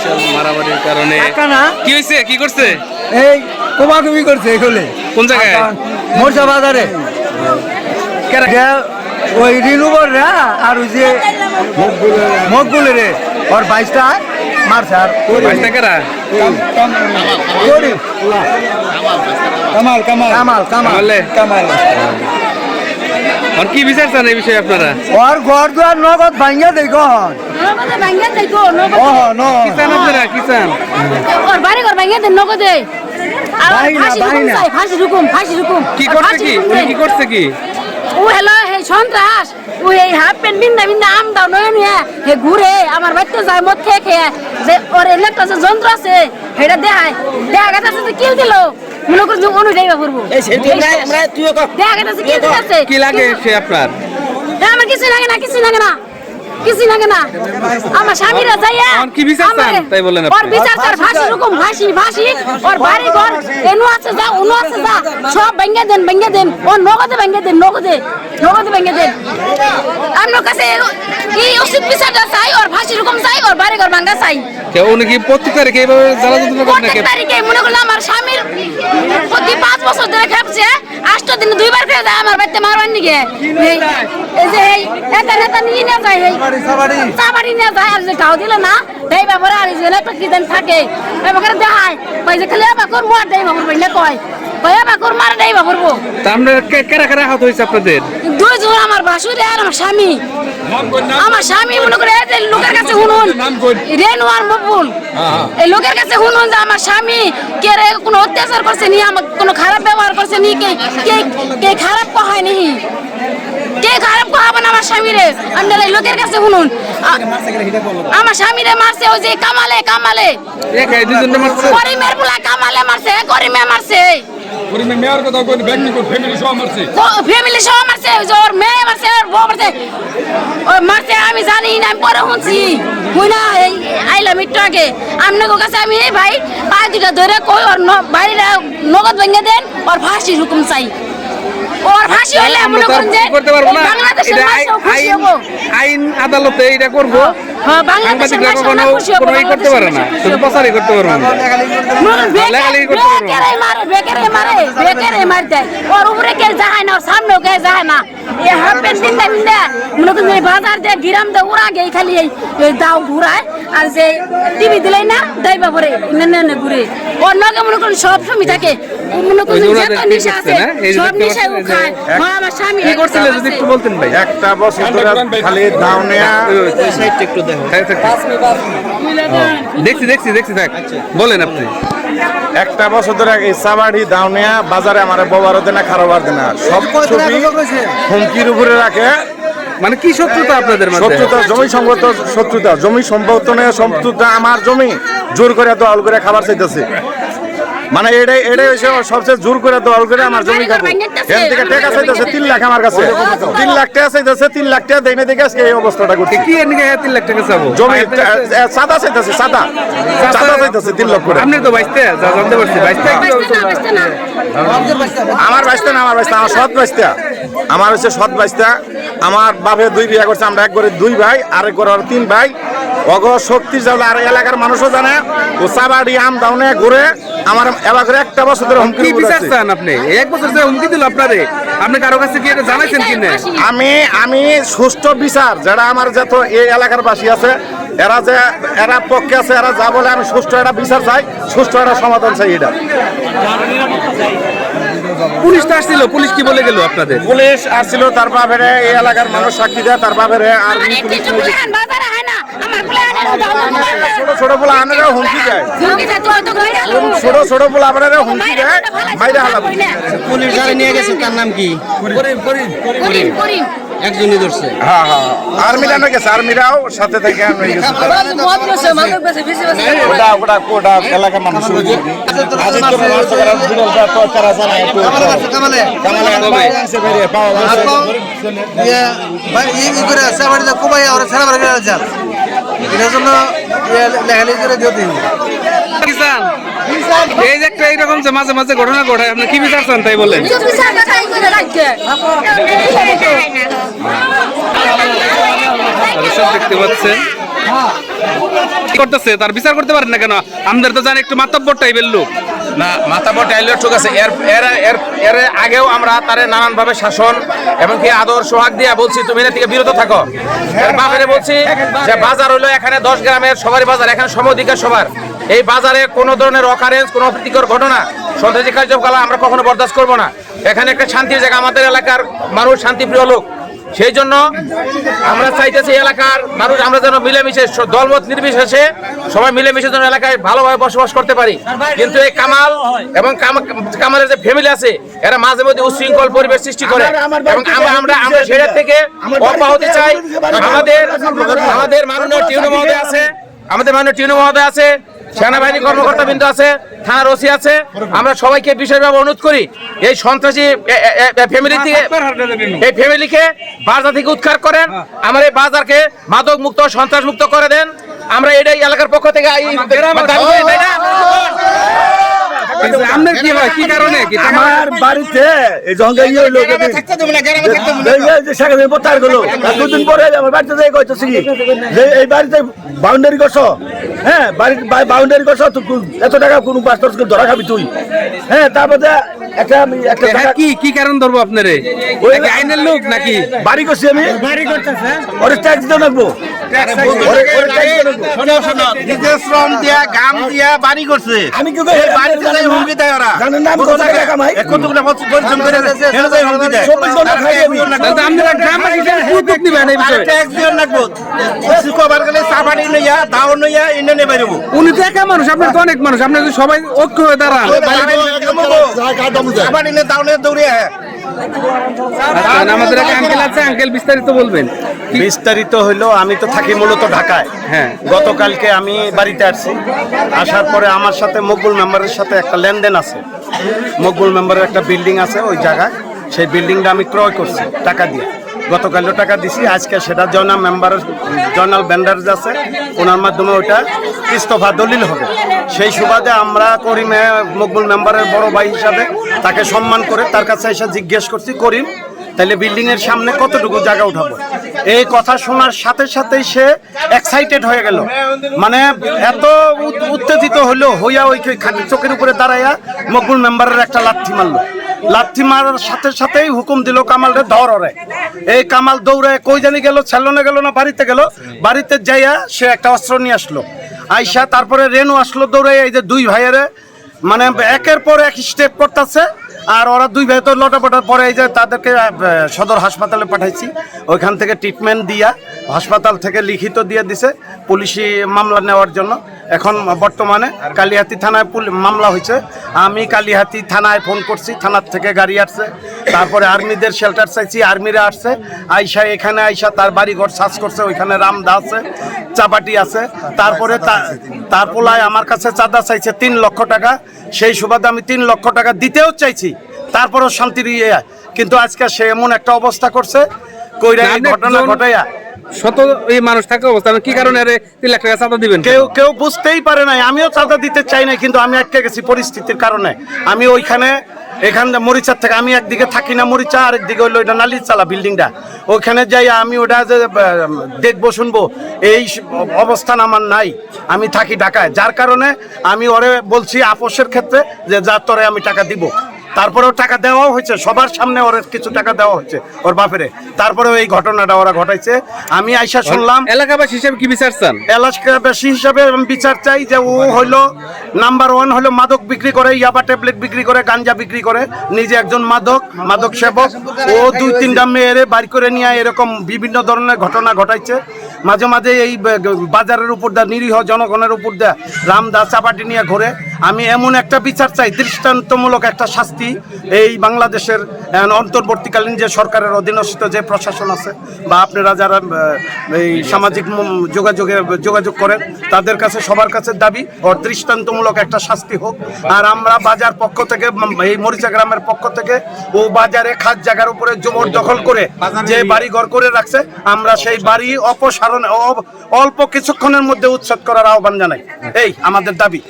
বিশাল মারামারির কারণে। কি হয়েছে কি করছে? এই কোমাকুমি করছে এগুলো। কোন জায়গায়? মোরসা বাজারে ওই রিনুবর রা আর ওই যে মকবুলের রে ওর বাইশটা মারছে আর বাইশ টাকারা করিম। কামাল কামাল। কামাল কামাল। কামালে? আর কি বিচার চান এই বিষয়ে আপনারা? ওর ঘর দুয়ার নগদ ভাঙ্গা দেই ভাঙ্গা গো, নগদে। ন। আপনারা ওর বাড়ি ঘর ভাঙ্গা দেয় নগদে। আর ফাঁসি হুকুম চাই, ফাঁসি হুকুম, ফাঁসি হুকুম। কি করছে কি? উনি কি করছে কি? ও হেলো হে সন্ত্রাস ও এই হাফ প্যান্ট বিন্দা বিন্দা আম দাও নয় নিয়ে হে ঘুরে আমার বাড়িতে যায় মদ খেয়ে খেয়ে। যে ওর ইলেকট্রিক যে যন্ত্র আছে সেটা দেখায়। দেখা গেছে কিল দিল। মনে করছি অনুযায়ী করব। দেখা গেছে কিল দিতেছে কি লাগে সে আপনার? আমার কিছু লাগে না কিছু লাগে না। কিছু লাগে না। আমার স্বামীরা যাইয়া এখন কি বিচার চান? আমারে- তাই বললেন আপনি। ওর বিচার তার ফাঁসি রকম ফাঁসি ফাঁসি ওর বাড়ি ঘর এনু আছে যা উনু আছে যা। সব ভেঙে দেন ভেঙে দেন। ও নগদে ভেঙে দেন নগদে নগদে ভেঙে দেন। আপনার কাছে কি উচিত বিচারটা চাই ওর ফাঁসি রকম চাই ওর বাড়ি ঘর ভাঙ্গা চাই। কে উনি কি প্রত্যেক তারিখে এইভাবে জ্বালা যন্ত্রণা করেন প্রত্যেক নাকি? তারিখে মনে করলাম আমার স্বামীর প্রতি পাঁচ বছর ধরে খেপছে আষ্ট দিন দুইবার খেয়ে যায় আমার বাড়িতে মারবার নিগে এই- যে এই এটা নেতা নিয়ে নিয়ে যায় এই চাবাড়ি নিয়ে যায় আর যে গাও দিলে না দেই বাবার আর যে একটা কি জানি থাকে এবার দেখায় কই যে খালি এবার করব আর দেই বাবুর বইলে কয় কই এবার কর মার দেই বাবুর তা আমরা কে- কেরা কেরা হাত হয়েছে আপনাদের? আমার বাসুরে আর আমার স্বামী। আমার স্বামী মনে করে লোকের কাছে শুনুন। রেনু আর মকবুল এই লোকের কাছে শুনুন যে আমার স্বামী কে রে কোনো অত্যাচার করছে নি আমার কোনো খারাপ ব্যবহার করছে নি কে কে খারাপ কহায় নি? কে খারাপ কহাবেন আমার স্বামী রে? আপনারা লোকের কাছে শুনুন। আমার স্বামী রে মারছে ওই যে কামালে কামালে। করিমের পোলা কামালে মারছে করিমে মারছে। পরিমে মেয়র কথা কই ব্যাংক ফ্যামিলি সহ মারছে। ফ্যামিলি সহ ওর মেয়ে মারছে ওর বউ মারছে। ও মারছে আমি জানি না আমি পরে শুনছি। হুই না এই আইলাম একটু আগে। আপনাদের কাছে আমি এই ভাই পা দুটা ধরে কই ওর বাড়িটা নগদ ভেঙে দেন ওর ফাঁসি হুকুম চাই। ওর ফাঁসি আমরা মনে করেন যে বাংলাদেশের আইন আদালতে এটা করব। সাংবাদিকরা মানুষ কখনো আমরা কোনো ই করতে পারে না? শুধু প্রচারই করতে পারব না বেকার- লেখালেখি করতে পারব। না। বেকারে মারে, বেকারে মারে, মার দেয়। ওর উপরে যায় না, ওর কেউ যায় না। মনে বাজার দিয়ে গিরাম উড়া খালি এই দাও ঘুরায় আর যে টিভি দিলেই না দাইবা পরে নে নে নে ঘুরে। ওর লগে মনে করেন সব সময় থাকে। মনে যত নেশা আছে না? এই যে সব ও খায়। হ্যাঁ, আমার স্বামী কি করছিলেন যদি একটু বলতেন ভাই? একটা বছর ধরে খালি দাও নেয়া। হ্যাঁ, থাক, থাক। দেখছি দেখছি দেখছি থাক। বলেন আপনি। একটা বছর ধরে এই সাবাড়ি দাউনিয়া বাজারে আমার ববার দেনা খারবার দেনা। সব ছবি হুমকির উপরে রাখে। মানে কি শত্রুতা আপনাদের শত্রুতা জমি সম্পত্ত শত্রুতা। জমি সম্পত্ত নিয়ে শত্রুতা আমার জমি। জোর করে দল করে খাবার চাইতেছে। মানে এটাই এটাই হচ্ছে সবচেয়ে জোর করে দল করে আমার জমি খাব। এর থেকে টাকা চাইতেছে তিন লাখ আমার কাছে। তিন লাখ টাকা চাইতেছে তিন লাখ টাকা দেয় না দেখে আজকে এই অবস্থাটা করছে। কি এর নিকে তিন লাখ টাকা চাবো? জমি সাদা চাইতেছে সাদা সাদা চাইতেছে তিন লক্ষ করে আপনি তো বাইশতে যা জানতে পারছি না, আমার বাইশটা না আমার বাইশটা আমার সৎ বাইশটা আমার হচ্ছে সৎ বাইশটা আমার বাপে দুই বিয়া করছে আমরা এক করে দুই ভাই আরেক করে তিন ভাই। অগ শক্তি যাবলে আর এলাকার মানুষও জানে ও চাবাড়ি আম দাউনে ঘুরে আমার এবার করে একটা বছর ধরে হুমকি বিচার। চান আপনি? এক বছর যে হুমকি দিল আপনারে। আপনি কারও কাছে কি এটা জানাইছেন কি না? আমি আমি সুষ্ঠু বিচার যারা আমার যত এই এলাকার বাসী আছে এরা যে এরা পক্ষে আছে এরা যা বলে আমি সুষ্ঠু একটা বিচার চাই সুষ্ঠু একটা সমাধান চাই এটা। পুলিশ তো আসছিল পুলিশ কি বলে গেল আপনাদের? পুলিশ আসছিল তার বাপেরে এই এলাকার মানুষ সাক্ষী দেয় তার বাপেরে আর পুলিশ হয়। ছোট ছোট বলে আনেরা হুমকি দেয়। ছোট ছোট আপনারা হুমকি দেয় মাইরা হালাবো পুলিশ যারা নিয়ে গেছে তার নাম কি? করিম, করিম। একজনই ধরছে হ্যাঁ হ্যাঁ আর্মিরা নয় গেছে আর্মিরাও সাথে থেকে নয় গেছে ওটা ওটা ওটা এলাকার মানুষ এটার জন্য লেখালেখি করে দিতে এই যে একটা এইরকম যে মাঝে মাঝে ঘটনা ঘটায়, আপনি কি বিচার চান তাই বলেন? দেখতে পাচ্ছেন। করতেছে? তার বিচার করতে পারেন না কেন? আমাদের তো জানি একটু মাতব্বর টাইপের লোক। না, মাথা বট আইলে আছে। এর এর এর এর আগেও আমরা তারে নানান ভাবে শাসন এমনকি আদর, সোহাগ দিয়া বলছি, তুমি এর থেকে বিরত থাকো। এর বাপেরে বলছি যে বাজার হইল এখানে দশ গ্রামের সবারই বাজার, এখানে সমধিকার সবার। এই বাজারে কোনো ধরনের অকারেন্স কোনো অপ্রীতিকর ঘটনা সন্ত্রাসী কার্যকলাপ আমরা কখনো বরদাস্ত করব না। এখানে একটা শান্তির জায়গা আমাদের এলাকার মানুষ, শান্তিপ্রিয় লোক। সেই জন্য আমরা চাইতেছি এলাকার মানুষ আমরা যেন মিলেমিশে দলমত নির্বিশেষে সবাই মিলেমিশে যেন এলাকায় ভালোভাবে বসবাস করতে পারি। কিন্তু এই কামাল এবং কাম- কামালের যে ফ্যামিলি আছে এরা মাঝে মধ্যে উশৃঙ্খল পরিবেশ সৃষ্টি করে। এবং আমরা আমরা আমরা সেটা থেকে অব্যাহতি চাই। আমাদের আমাদের মাননীয় টিউনো মহোদয় আছে। আমাদের মাননীয় টিউনো মহোদয় আছে। সেনাবাহিনী কর্মকর্তা বিন্দু আছে থানার ওসি আছে আমরা সবাইকে বিশেষভাবে অনুরোধ করি এই সন্ত্রাসী ফ্যামিলি থেকে এই ফ্যামিলিকে বাজার থেকে উৎখার করেন আমার এই বাজারকে মাদক মুক্ত সন্ত্রাস মুক্ত করে দেন আমরা এটাই এলাকার পক্ষ থেকে আপনার কি হয়? কি কারণে? কি আমার বাড়িতে এই জঙ্গে ইয়ে হইল সেখানে প্রত্যাহার করল। আর দুদিন পরে আমার বাড়িতে যাই কইতেছি যে এই বাড়িতে বাউন্ডারি করছ। হ্যাঁ বাড়ির বাউন্ডারি করছ তো এত টাকা কোন পাঁচ ধরা খাবি তুই। হ্যাঁ তারপরে একটা একটা হ্যাঁ, কি কি কারণ ধরবো আপনারে? ওই- আইনের লোক নাকি? বাড়ি করছি আমি। বাড়ি করতেছে। ওরে ট্যাক্স দিতে লাগবো ওরে- ওরে tax দিতে লাগবো। নিজের শ্রম দিয়া গাম দিয়া বাড়ি করছে। আমি কি করি বাড়িতে যাই হুমকি দেয় ওরা। জানেন না কত টাকা কামাই কতগুলো পরিশ্রম করে হেরে যাই হুমকি দেয়। চব্বিশ ঘণ্টা খাই আমি। তাহলে তো আপনারা হিসেবে কি উদ্যোগ নিবেন এই বিষয়ে ট্যাক্স দিও লাগবো। কিছু কবার গেলে চাপাটি নইয়া দাও নইয়া ইন্ডিয়া নেবে দেবো উনি তো একা মানুষ আপনার তো অনেক মানুষ আপনার যদি সবাই ঐক্য হয়ে দাঁড়ান। চাপাটি নে দাও নে দৌড়ে আচ্ছা, আমাদের আঙ্কেল আছে আঙ্কেল বিস্তারিত বলবেন। বিস্তারিত হইল আমি তো থাকি মূলত ঢাকায়। হ্যাঁ। গতকালকে আমি বাড়িতে আসছি। আসার পরে আমার সাথে মকবুল মেম্বারের সাথে একটা লেনদেন আছে। মকবুল মেম্বারের একটা বিল্ডিং আছে ওই জায়গায়। সেই বিল্ডিংটা আমি ক্রয় করছি টাকা দিয়ে। গতকালও টাকা দিছি, আজকে সেটা জয়নাল মেম্বার জনাল ব্যান্ডার আছে, ওনার মাধ্যমে ওটা ইস্তফা দলিল হবে। সেই সুবাদে আমরা করিমে মকবুল মেম্বারের বড় ভাই হিসাবে তাকে সম্মান করে তার কাছে এসে জিজ্ঞেস করছি, করিম, তাহলে বিল্ডিংয়ের সামনে কতটুকু জায়গা উঠাবো? এই কথা শোনার সাথে সাথেই সে এক্সাইটেড হয়ে গেল। মানে এত উত- উত্তেজিত হলো হইয়া ওই খালি চোখের উপরে দাঁড়াইয়া মকবুল মেম্বারের একটা লাথি মারলো। লাথি মারার সাথে সাথেই হুকুম দিল কামাল রে ধর ওরে এই কামাল দৌড়ে কই জানি গেল, ছেলনে গেল না বাড়িতে গেল। বাড়িতে যাইয়া সে একটা অস্ত্র নিয়ে আসলো। আইসা তারপরে রেনু আসলো দৌড়ে এই যে দুই ভাইয়েরে। মানে একের পর এক স্টেপ করতেছে। আর ওরা দুই ভাই তো লটাপটার পরে এই যে তাদেরকে সদর হাসপাতালে পাঠাইছি। ওইখান থেকে ট্রিটমেন্ট দিয়া, হাসপাতাল থেকে লিখিত দিয়ে দিছে পুলিশি মামলা নেওয়ার জন্য। এখন বর্তমানে কালিহাতি থানায় মামলা হয়েছে আমি কালিহাতি থানায় ফোন করছি, থানার থেকে গাড়ি আসছে। তারপরে আর্মিদের শেল্টার চাইছি আর্মিরা আসছে আইসা এখানে আইসা তার বাড়ি ঘর সার্চ করছে ওইখানে রামদা আছে চাপাটি আছে। তারপরে তার পোলায় আমার কাছে চাঁদা চাইছে তিন লক্ষ টাকা। সেই সুবাদে আমি তিন লক্ষ টাকা দিতেও চাইছি তারপরও শান্তির ইয়ে। কিন্তু আজকে সে এমন একটা অবস্থা করছে কইরা এই ঘটনা ঘটাইয়া। শত এই মানুষ থাকা অবস্থা কি কারণে আরে তিন লাখ টাকা চাঁদা দিবেন কেউ কেউ বুঝতেই পারে নাই আমিও চাঁদা দিতে চাই না কিন্তু আমি আটকে গেছি পরিস্থিতির কারণে। আমি ওইখানে এখান মরিচার থেকে আমি একদিকে থাকি না, মরিচা আরেকদিকে হইল ওইটা নালিচালা বিল্ডিংটা। ওইখানে যাই আমি ওটা যে দেখব, শুনব, এই অবস্থান আমার নাই, আমি থাকি ঢাকায়। যার কারণে আমি ওরে বলছি, আপোষের ক্ষেত্রে যে যার তরে আমি টাকা দিব। তারপরেও টাকা দেওয়াও হয়েছে সবার সামনে ওর কিছু টাকা দেওয়া হচ্ছে ওর বাপেরে। তারপরেও এই ঘটনাটা ওরা ঘটাইছে। আমি আইসা শুনলাম এলাকাবাসী হিসেবে কি বিচার চান? এলাকাবাসী হিসাবে আমি বিচার চাই যে ও হইল নাম্বার ওয়ান হলো মাদক বিক্রি করে ইয়াবা ট্যাবলেট বিক্রি করে গাঞ্জা বিক্রি করে নিজে একজন মাদক মাদক সেবক। ও দুই তিনটা মেয়েরে বাড়ি করে নিয়ে এরকম বিভিন্ন ধরনের ঘটনা ঘটাইছে। মাঝে মাঝে এই বাজারের উপর দা নিরীহ জনগণের উপর দা রামদা চাপাটি নিয়ে ঘোরে। আমি এমন একটা বিচার চাই, দৃষ্টান্তমূলক একটা শাস্তি এই বাংলাদেশের অন্তর্বর্তীকালীন যে সরকারের অধীনস্থ যে প্রশাসন আছে, বা আপনারা যারা এই সামাজিক যোগাযোগে, যোগাযোগ করেন, তাদের কাছে, সবার কাছে দাবি, ওর দৃষ্টান্তমূলক একটা শাস্তি হোক। আর আমরা বাজার পক্ষ থেকে এই মরিচা গ্রামের পক্ষ থেকে, ও বাজারে খাদ জায়গার উপরে জবর দখল করে যে বাড়ি ঘর করে রাখছে, আমরা সেই বাড়ি অপসারণ অল্প কিছুক্ষণের মধ্যে উচ্ছেদ করার আহ্বান জানাই। এই আমাদের দাবি।